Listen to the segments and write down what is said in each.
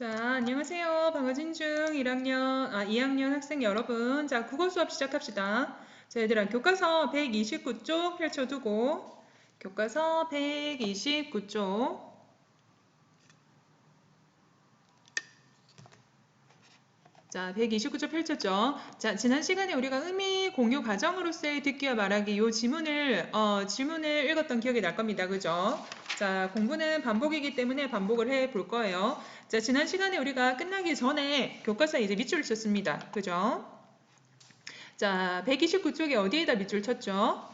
자, 안녕하세요. 방어진중 1학년, 아, 2학년 학생 여러분. 자, 국어 수업 시작합시다. 자, 얘들아, 교과서 129쪽 펼쳐두고, 교과서 129쪽. 자, 129쪽 펼쳤죠. 자, 지난 시간에 우리가 의미 공유 과정으로서의 듣기와 말하기 요 지문을, 어, 질문을 읽었던 기억이 날 겁니다. 그죠? 자, 공부는 반복이기 때문에 반복을 해 볼 거예요. 자, 지난 시간에 우리가 끝나기 전에 교과서에 이제 밑줄을 쳤습니다. 그죠? 자, 129쪽에 어디에다 밑줄 쳤죠?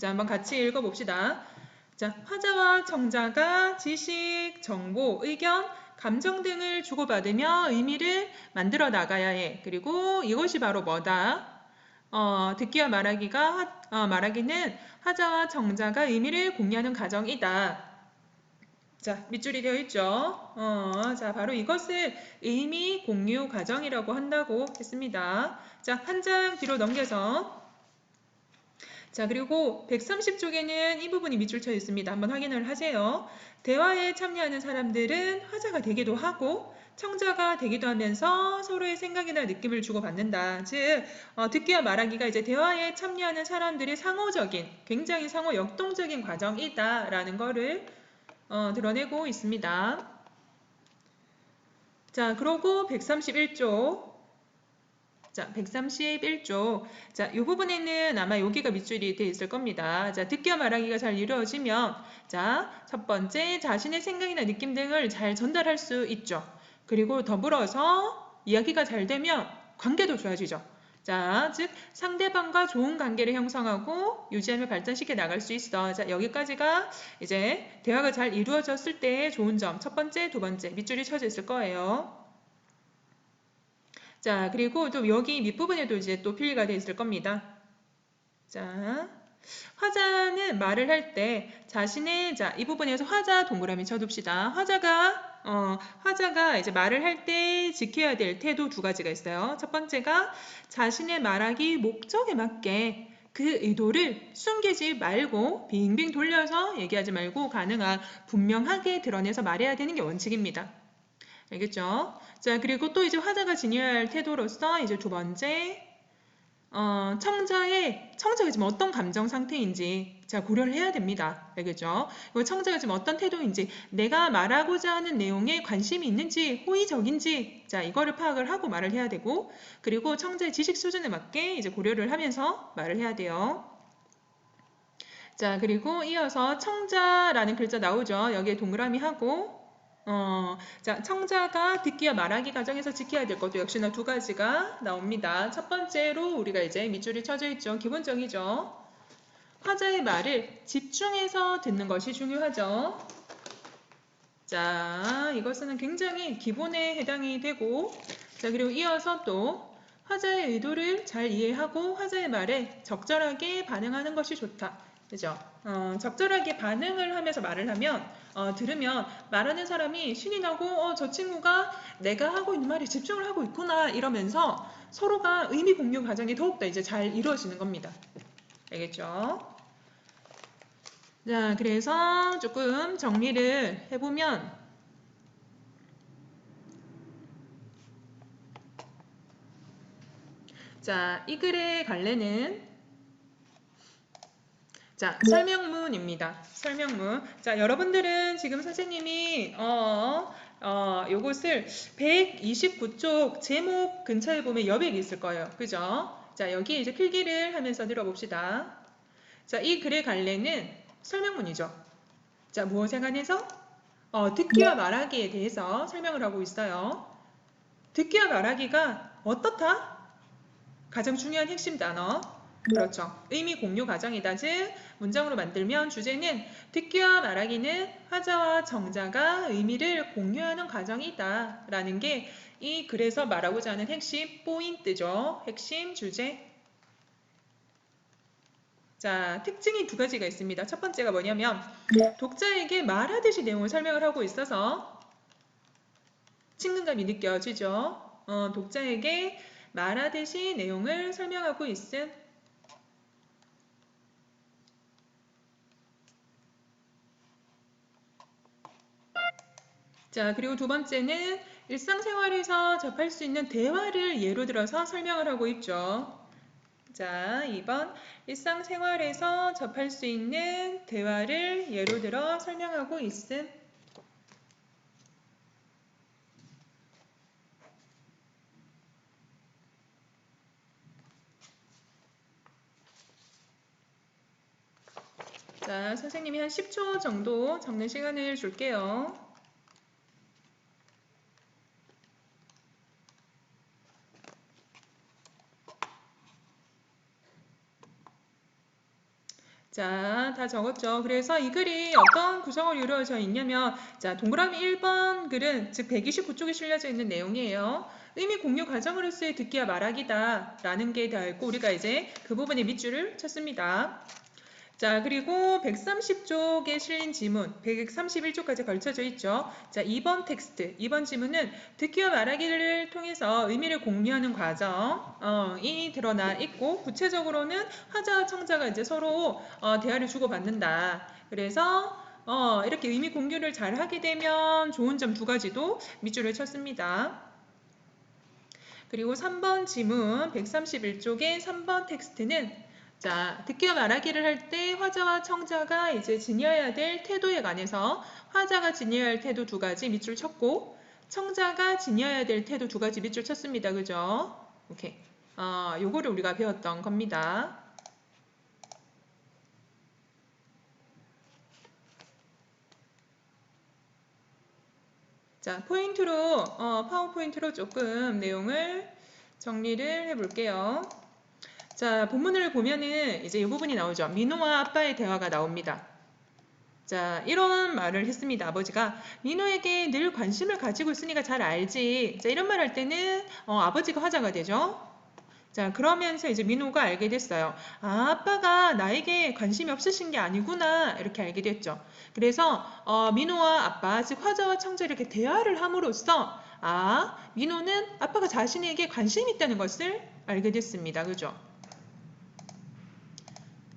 자, 한번 같이 읽어봅시다. 자, 화자와 청자가 지식, 정보, 의견, 감정 등을 주고받으며 의미를 만들어 나가야 해. 그리고 이것이 바로 뭐다? 어, 듣기와 말하기가 어, 말하기는 화자와 청자가 의미를 공유하는 과정이다. 자, 밑줄이 되어 있죠. 어, 자, 바로 이것을 의미 공유 과정이라고 한다고 했습니다. 자, 한 장 뒤로 넘겨서 자, 그리고 130쪽에는 이 부분이 밑줄 쳐 있습니다. 한번 확인을 하세요. 대화에 참여하는 사람들은 화자가 되기도 하고 청자가 되기도 하면서 서로의 생각이나 느낌을 주고받는다. 즉, 어, 듣기와 말하기가 이제 대화에 참여하는 사람들의 상호적인, 굉장히 상호 역동적인 과정이다라는 거를 어, 드러내고 있습니다. 자, 그러고 131쪽. 자, 131쪽. 자, 이 부분에는 아마 여기가 밑줄이 되어 있을 겁니다. 자, 듣기와 말하기가 잘 이루어지면, 자, 첫 번째, 자신의 생각이나 느낌 등을 잘 전달할 수 있죠. 그리고 더불어서 이야기가 잘 되면 관계도 좋아지죠. 자, 즉 상대방과 좋은 관계를 형성하고 유지하며 발전시켜 나갈 수 있어. 자, 여기까지가 이제 대화가 잘 이루어졌을 때의 좋은 점. 첫 번째, 두 번째 밑줄이 쳐져 있을 거예요. 자, 그리고 또 여기 밑부분에도 이제 또 필기가 되어 있을 겁니다. 자, 화자는 말을 할 때 자신의 자, 이 부분에서 화자 동그라미 쳐둡시다. 화자가 어, 화자가 이제 말을 할 때 지켜야 될 태도 두 가지가 있어요. 첫 번째가 자신의 말하기 목적에 맞게 그 의도를 숨기지 말고 빙빙 돌려서 얘기하지 말고 가능한 분명하게 드러내서 말해야 되는 게 원칙입니다. 알겠죠? 자, 그리고 또 이제 화자가 지녀야 할 태도로서 이제 두 번째, 어, 청자의, 청자가 지금 어떤 감정 상태인지 자, 고려를 해야 됩니다. 알겠죠? 청자가 지금 어떤 태도인지, 내가 말하고자 하는 내용에 관심이 있는지, 호의적인지, 자, 이거를 파악을 하고 말을 해야 되고, 그리고 청자의 지식 수준에 맞게 이제 고려를 하면서 말을 해야 돼요. 자, 그리고 이어서 청자라는 글자 나오죠. 여기에 동그라미 하고, 어, 자, 청자가 듣기와 말하기 과정에서 지켜야 될 것도 역시나 두 가지가 나옵니다. 첫 번째로 우리가 이제 밑줄이 쳐져 있죠. 기본적이죠. 화자의 말을 집중해서 듣는 것이 중요하죠. 자, 이것은 굉장히 기본에 해당이 되고, 자, 그리고 이어서 또 화자의 의도를 잘 이해하고 화자의 말에 적절하게 반응하는 것이 좋다. 그죠? 어, 적절하게 반응을 하면서 말을 하면 어, 들으면 말하는 사람이 신이 나고 어, 저 친구가 내가 하고 있는 말에 집중을 하고 있구나 이러면서 서로가 의미 공유 과정이 더욱더 이제 잘 이루어지는 겁니다. 알겠죠? 자, 그래서 조금 정리를 해보면 자, 이 글의 갈래는 자, 설명문입니다. 설명문. 자, 여러분들은 지금 선생님이 어, 어, 요것을 129쪽 제목 근처에 보면 여백이 있을 거예요. 그죠? 자, 여기 이제 필기를 하면서 들어봅시다. 자, 이 글의 갈래는 설명문이죠. 자, 무엇에 관해서? 어, 듣기와 말하기에 대해서 설명을 하고 있어요. 듣기와 말하기가 어떻다? 가장 중요한 핵심 단어. 그렇죠. 의미 공유 과정이다. 즉, 문장으로 만들면 주제는 듣기와 말하기는 화자와 정자가 의미를 공유하는 과정이다. 라는 게 이 글에서 말하고자 하는 핵심 포인트죠. 핵심 주제. 자, 특징이 두 가지가 있습니다. 첫 번째가 뭐냐면 독자에게 말하듯이 내용을 설명을 하고 있어서 친근감이 느껴지죠. 어, 독자에게 말하듯이 내용을 설명하고 있음. 자, 그리고 두 번째는 일상생활에서 접할 수 있는 대화를 예로 들어서 설명을 하고 있죠. 자, 2번 일상생활에서 접할 수 있는 대화를 예로 들어 설명하고 있음. 자, 선생님이 한 10초 정도 적는 시간을 줄게요. 자, 다 적었죠. 그래서 이 글이 어떤 구성으로 이루어져 있냐면, 자, 동그라미 1번 글은 즉 129쪽에 실려져 있는 내용이에요. 의미 공유 과정으로서의 듣기와 말하기다 라는 게 되어 있고, 우리가 이제 그 부분에 밑줄을 쳤습니다. 자, 그리고 130쪽에 실린 지문, 131쪽까지 걸쳐져 있죠. 자, 2번 텍스트, 2번 지문은 듣기와 말하기를 통해서 의미를 공유하는 과정이 드러나 있고, 구체적으로는 화자와 청자가 이제 서로 어, 대화를 주고받는다. 그래서 어, 이렇게 의미 공유를 잘 하게 되면 좋은 점 두 가지도 밑줄을 쳤습니다. 그리고 3번 지문 131쪽의 3번 텍스트는 자, 듣기와 말하기를 할 때 화자와 청자가 이제 지녀야 될 태도에 관해서 화자가 지녀야 할 태도 두 가지 밑줄 쳤고 청자가 지녀야 될 태도 두 가지 밑줄 쳤습니다. 그죠? 오케이. 어, 요거를 우리가 배웠던 겁니다. 자, 포인트로, 어, 파워포인트로 조금 내용을 정리를 해볼게요. 자, 본문을 보면은 이제 이 부분이 나오죠. 민호와 아빠의 대화가 나옵니다. 자, 이런 말을 했습니다. 아버지가 민호에게 늘 관심을 가지고 있으니까 잘 알지. 자, 이런 말 할 때는 어, 아버지가 화자가 되죠. 자, 그러면서 이제 민호가 알게 됐어요. 아, 아빠가 나에게 관심이 없으신 게 아니구나. 이렇게 알게 됐죠. 그래서 어, 민호와 아빠, 즉 화자와 청자 이렇게 대화를 함으로써 아, 민호는 아빠가 자신에게 관심이 있다는 것을 알게 됐습니다. 그죠?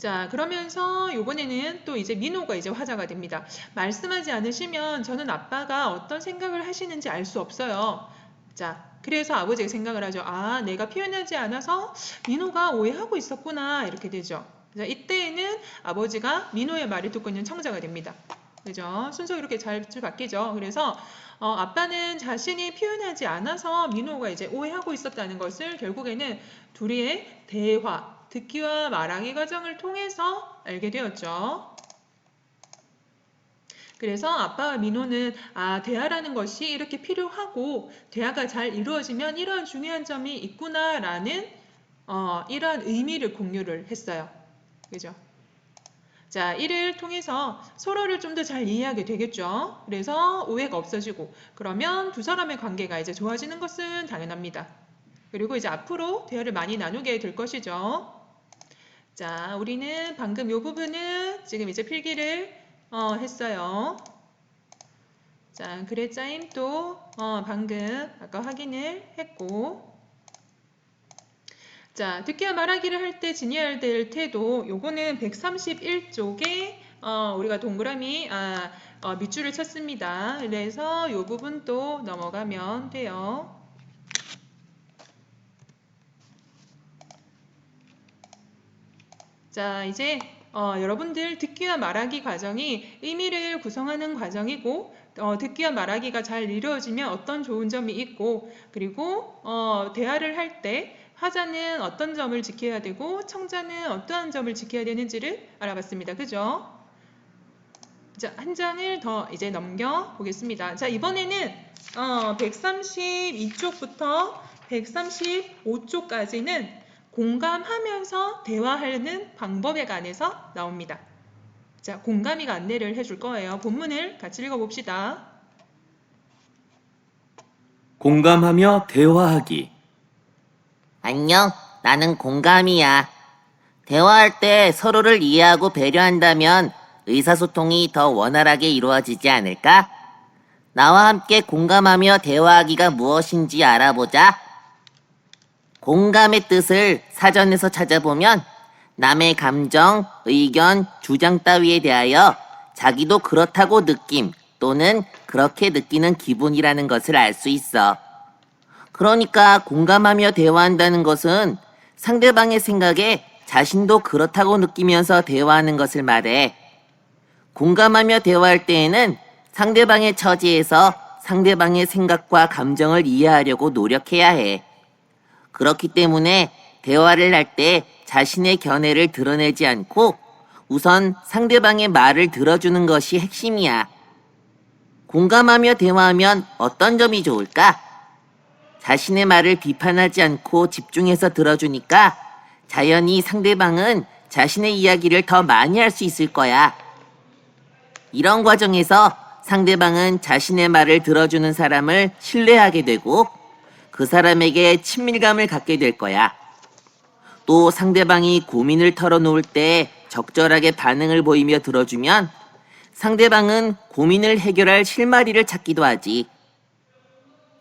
자, 그러면서 요번에는 또 이제 민호가 이제 화자가 됩니다. 말씀하지 않으시면 저는 아빠가 어떤 생각을 하시는지 알 수 없어요. 자, 그래서 아버지가 생각을 하죠. 아, 내가 표현하지 않아서 민호가 오해하고 있었구나. 이렇게 되죠. 자, 이때에는 아버지가 민호의 말을 듣고 있는 청자가 됩니다. 그죠? 순서 이렇게 잘 바뀌죠. 그래서 어, 아빠는 자신이 표현하지 않아서 민호가 이제 오해하고 있었다는 것을 결국에는 둘이의 대화, 듣기와 말하기 과정을 통해서 알게 되었죠. 그래서 아빠와 민호는 아 대화라는 것이 이렇게 필요하고 대화가 잘 이루어지면 이러한 중요한 점이 있구나 라는 어, 이러한 의미를 공유를 했어요. 그죠? 자, 이를 통해서 서로를 좀 더 잘 이해하게 되겠죠. 그래서 오해가 없어지고 그러면 두 사람의 관계가 이제 좋아지는 것은 당연합니다. 그리고 이제 앞으로 대화를 많이 나누게 될 것이죠. 자, 우리는 방금 이 부분은 지금 이제 필기를 어, 했어요. 자, 글의 짜임도 어, 방금 아까 확인을 했고 자, 듣기와 말하기를 할 때 지녀야 될 태도 요거는 131쪽에 어, 우리가 동그라미 아, 어, 밑줄을 쳤습니다. 그래서 요 부분 또 넘어가면 돼요. 자, 이제 어, 여러분들 듣기와 말하기 과정이 의미를 구성하는 과정이고 어, 듣기와 말하기가 잘 이루어지면 어떤 좋은 점이 있고 그리고 어, 대화를 할 때 화자는 어떤 점을 지켜야 되고 청자는 어떠한 점을 지켜야 되는지를 알아봤습니다. 그죠? 자, 한 장을 더 이제 넘겨 보겠습니다. 자, 이번에는 어, 132쪽부터 135쪽까지는 공감하면서 대화하는 방법에 관해서 나옵니다. 자, 공감이가 안내를 해줄 거예요. 본문을 같이 읽어봅시다. 공감하며 대화하기. 안녕, 나는 공감이야. 대화할 때 서로를 이해하고 배려한다면 의사소통이 더 원활하게 이루어지지 않을까? 나와 함께 공감하며 대화하기가 무엇인지 알아보자. 공감의 뜻을 사전에서 찾아보면 남의 감정, 의견, 주장 따위에 대하여 자기도 그렇다고 느낌 또는 그렇게 느끼는 기분이라는 것을 알 수 있어. 그러니까 공감하며 대화한다는 것은 상대방의 생각에 자신도 그렇다고 느끼면서 대화하는 것을 말해. 공감하며 대화할 때에는 상대방의 처지에서 상대방의 생각과 감정을 이해하려고 노력해야 해. 그렇기 때문에 대화를 할 때 자신의 견해를 드러내지 않고 우선 상대방의 말을 들어주는 것이 핵심이야. 공감하며 대화하면 어떤 점이 좋을까? 자신의 말을 비판하지 않고 집중해서 들어주니까 자연히 상대방은 자신의 이야기를 더 많이 할 수 있을 거야. 이런 과정에서 상대방은 자신의 말을 들어주는 사람을 신뢰하게 되고 그 사람에게 친밀감을 갖게 될 거야. 또 상대방이 고민을 털어놓을 때 적절하게 반응을 보이며 들어주면 상대방은 고민을 해결할 실마리를 찾기도 하지.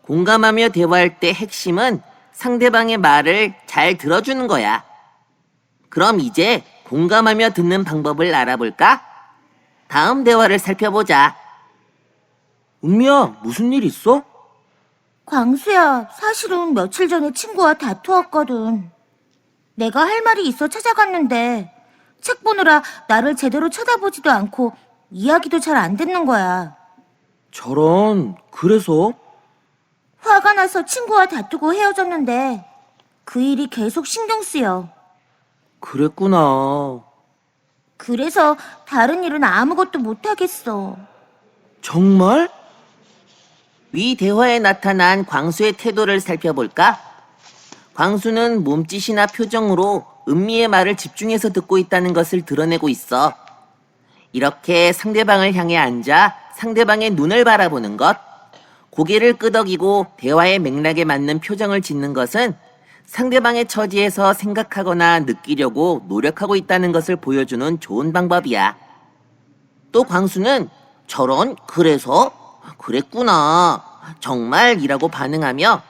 공감하며 대화할 때 핵심은 상대방의 말을 잘 들어주는 거야. 그럼 이제 공감하며 듣는 방법을 알아볼까? 다음 대화를 살펴보자. 은미야, 무슨 일 있어? 광수야, 사실은 며칠 전에 친구와 다투었거든. 내가 할 말이 있어 찾아갔는데 책 보느라 나를 제대로 쳐다보지도 않고 이야기도 잘 안 듣는 거야. 저런, 그래서? 화가 나서 친구와 다투고 헤어졌는데 그 일이 계속 신경 쓰여. 그랬구나. 그래서 다른 일은 아무것도 못 하겠어. 정말? 위 대화에 나타난 광수의 태도를 살펴볼까? 광수는 몸짓이나 표정으로 은미의 말을 집중해서 듣고 있다는 것을 드러내고 있어. 이렇게 상대방을 향해 앉아 상대방의 눈을 바라보는 것, 고개를 끄덕이고 대화의 맥락에 맞는 표정을 짓는 것은 상대방의 처지에서 생각하거나 느끼려고 노력하고 있다는 것을 보여주는 좋은 방법이야. 또 광수는 저런, 그래서? 그랬구나. 정말? 이라고 반응하며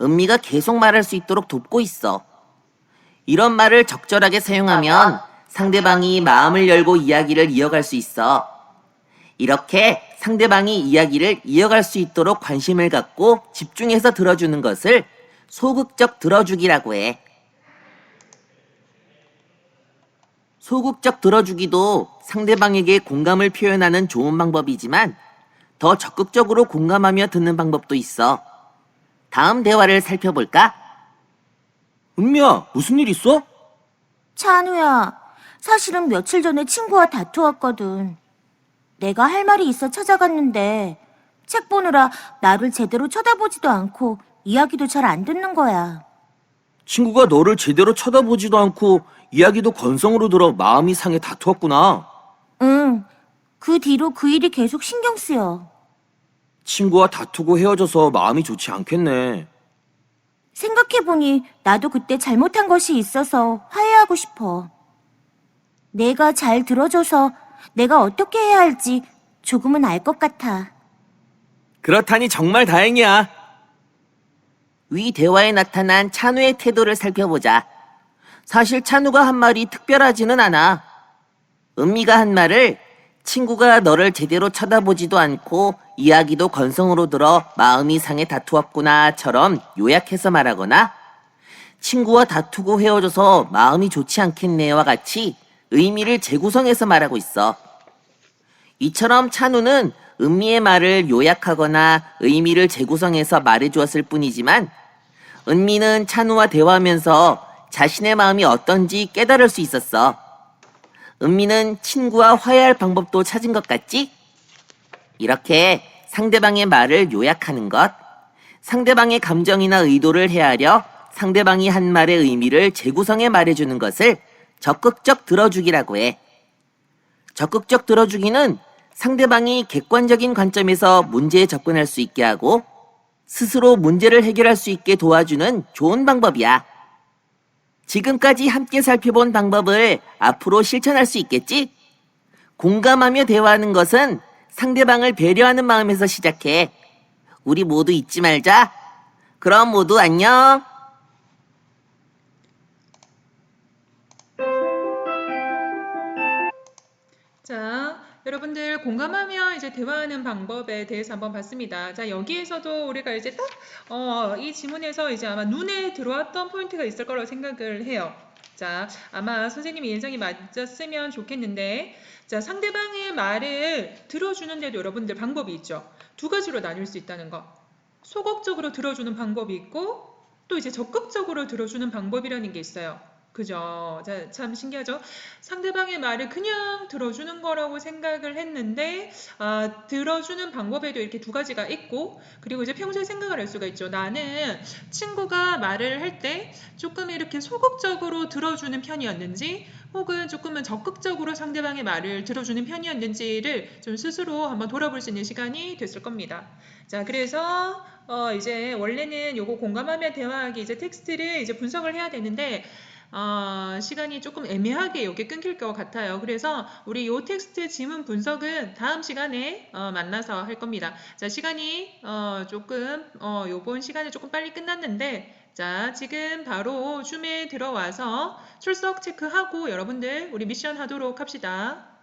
은미가 계속 말할 수 있도록 돕고 있어. 이런 말을 적절하게 사용하면 상대방이 마음을 열고 이야기를 이어갈 수 있어. 이렇게 상대방이 이야기를 이어갈 수 있도록 관심을 갖고 집중해서 들어주는 것을 소극적 들어주기라고 해. 소극적 들어주기도 상대방에게 공감을 표현하는 좋은 방법이지만 더 적극적으로 공감하며 듣는 방법도 있어. 다음 대화를 살펴볼까? 은미야, 무슨 일 있어? 찬우야, 사실은 며칠 전에 친구와 다투었거든. 내가 할 말이 있어 찾아갔는데 책 보느라 나를 제대로 쳐다보지도 않고 이야기도 잘 안 듣는 거야. 친구가 너를 제대로 쳐다보지도 않고 이야기도 건성으로 들어 마음이 상해 다투었구나. 응, 그 뒤로 그 일이 계속 신경 쓰여. 친구와 다투고 헤어져서 마음이 좋지 않겠네. 생각해보니 나도 그때 잘못한 것이 있어서 화해하고 싶어. 내가 잘 들어줘서 내가 어떻게 해야 할지 조금은 알 것 같아. 그렇다니 정말 다행이야. 위 대화에 나타난 찬우의 태도를 살펴보자. 사실 찬우가 한 말이 특별하지는 않아. 은미가 한 말을 친구가 너를 제대로 쳐다보지도 않고 이야기도 건성으로 들어 마음이 상해 다투었구나처럼 요약해서 말하거나 친구와 다투고 헤어져서 마음이 좋지 않겠네와 같이 의미를 재구성해서 말하고 있어. 이처럼 찬우는 은미의 말을 요약하거나 의미를 재구성해서 말해주었을 뿐이지만 은미는 찬우와 대화하면서 자신의 마음이 어떤지 깨달을 수 있었어. 은미는 친구와 화해할 방법도 찾은 것 같지? 이렇게 상대방의 말을 요약하는 것, 상대방의 감정이나 의도를 헤아려 상대방이 한 말의 의미를 재구성해 말해주는 것을 적극적 들어주기라고 해. 적극적 들어주기는 상대방이 객관적인 관점에서 문제에 접근할 수 있게 하고 스스로 문제를 해결할 수 있게 도와주는 좋은 방법이야. 지금까지 함께 살펴본 방법을 앞으로 실천할 수 있겠지? 공감하며 대화하는 것은 상대방을 배려하는 마음에서 시작해. 우리 모두 잊지 말자. 그럼 모두 안녕. 여러분들 공감하며 이제 대화하는 방법에 대해서 한번 봤습니다. 자, 여기에서도 우리가 이제 딱, 어, 이 지문에서 이제 아마 눈에 들어왔던 포인트가 있을 거라고 생각을 해요. 자, 아마 선생님이 예상이 맞았으면 좋겠는데, 자, 상대방의 말을 들어주는데도 여러분들 방법이 있죠. 두 가지로 나뉠 수 있다는 거. 소극적으로 들어주는 방법이 있고, 또 이제 적극적으로 들어주는 방법이라는 게 있어요. 그죠? 자, 참 신기하죠? 상대방의 말을 그냥 들어주는 거라고 생각을 했는데, 아, 들어주는 방법에도 이렇게 두 가지가 있고, 그리고 이제 평소에 생각을 할 수가 있죠. 나는 친구가 말을 할 때 조금 이렇게 소극적으로 들어주는 편이었는지, 혹은 조금은 적극적으로 상대방의 말을 들어주는 편이었는지를 좀 스스로 한번 돌아볼 수 있는 시간이 됐을 겁니다. 자, 그래서 어, 이제 원래는 요거 공감하며 대화하기 이제 텍스트를 이제 분석을 해야 되는데 어, 시간이 조금 애매하게 이게 끊길 것 같아요. 그래서 우리 요 텍스트 지문 분석은 다음 시간에 어, 만나서 할 겁니다. 자, 시간이 어, 조금 어, 요번 시간이 조금 빨리 끝났는데 자, 지금 바로 줌에 들어와서 출석 체크하고 여러분들 우리 미션 하도록 합시다.